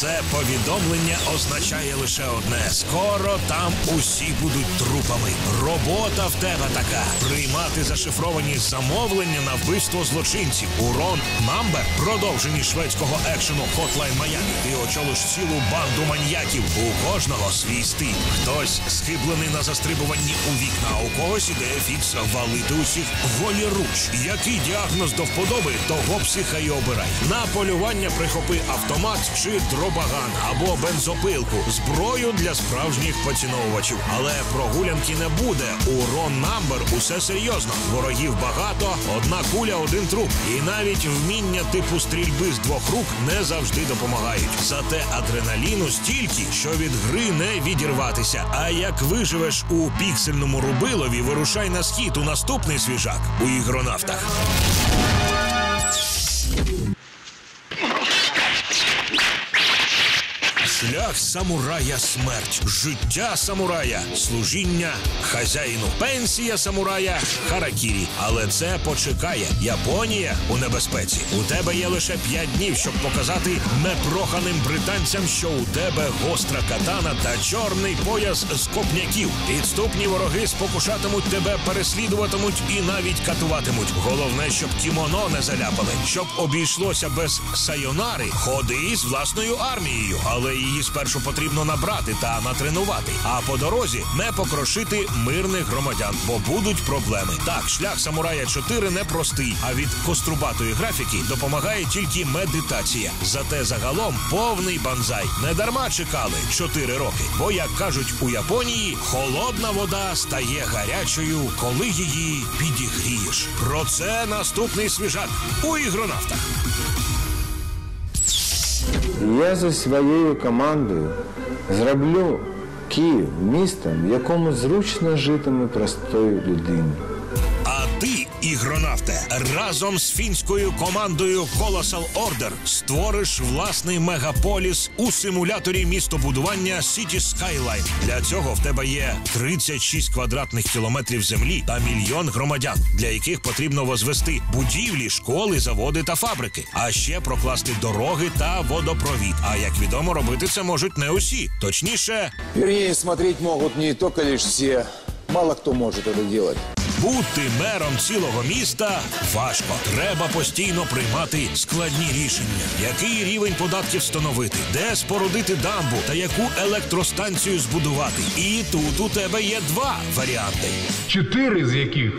Це повідомлення означає лише одне: скоро там усі будуть трупами. Робота в тебе така: приймати зашифровані замовлення на вбивство злочинців. Урон Намбер продовжені шведського екшену Hotline Miami. Ти очолиш цілу банду маньяків. У кожного свій стиль. Хтось схиблений на застрибуванні у вікна, а у когось ідея фікс валити усіх голіруч. Який діагноз до вподоби, того психа й обирай. На полювання прихопи автомат чи дробаган або бензопилку, зброю для справжніх поціновувачів. Але прогулянки не буде. У Рон Намбер усе серйозно. Ворогів багато, одна куля, один труп. І навіть вміння типу стрільби з двох рук не завжди допомагають. Зате адреналіну стільки, що від гри не відірватися. А як виживеш у піксельному рубилові, вирушай на схід у наступний свіжак у ігронавтах. Шлях самурая смерть, життя самурая, служіння хазяїну, пенсія самурая харакірі. Але це почекає. Японія у небезпеці. У тебе є лише п'ять днів, щоб показати непроханим британцям, що у тебе гостра катана та чорний пояс з копняків. Підступні вороги спокушатимуть тебе, переслідуватимуть і навіть катуватимуть. Головне, щоб кімоно не заляпали, щоб обійшлося без сайонари. Ходи з власною армією, але її спершу потрібно набрати та натренувати. А по дорозі не покрошити мирних громадян, бо будуть проблеми. Так, шлях самурая 4 непростий, а від кострубатої графіки допомагає тільки медитація. Зате загалом повний банзай. Не дарма чекали 4 роки. Бо, як кажуть у Японії, холодна вода стає гарячою, коли її підігрієш. Про це наступний свіжак у ігронавтах. Я за своєю командою зроблю Київ містом, в якому зручно житиме простою людині. Ігронавте, разом з фінською командою Colossal Order створиш власний мегаполіс у симуляторі містобудування City Skyline. Для цього в тебе є 36 квадратних кілометрів землі та мільйон громадян, для яких потрібно возвести будівлі, школи, заводи та фабрики, а ще прокласти дороги та водопровід. А як відомо, робити це можуть не усі. Точніше, Вернее, смотреть могут не только лишь все. Мало кто может это делать. Бути мером цілого міста важко. Треба постійно приймати складні рішення. Який рівень податків встановити, де спорудити дамбу та яку електростанцію збудувати. І тут у тебе є два варіанти: чотири з яких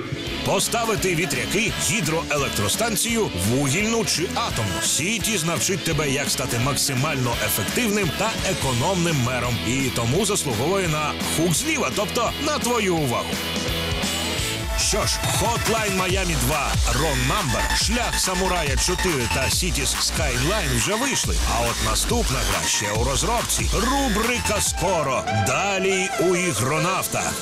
поставити вітряки, гідроелектростанцію, вугільну чи атомну. Сітіс навчить тебе, як стати максимально ефективним та економним мером. І тому заслуговує на хук зліва, тобто на твою увагу. Що ж, Hotline Miami 2, Ron Number, Шлях Самурая 4 та Cities Skyline вже вийшли. А от наступна гра ще у розробці. Рубрика скоро. Далі у ігронавтах.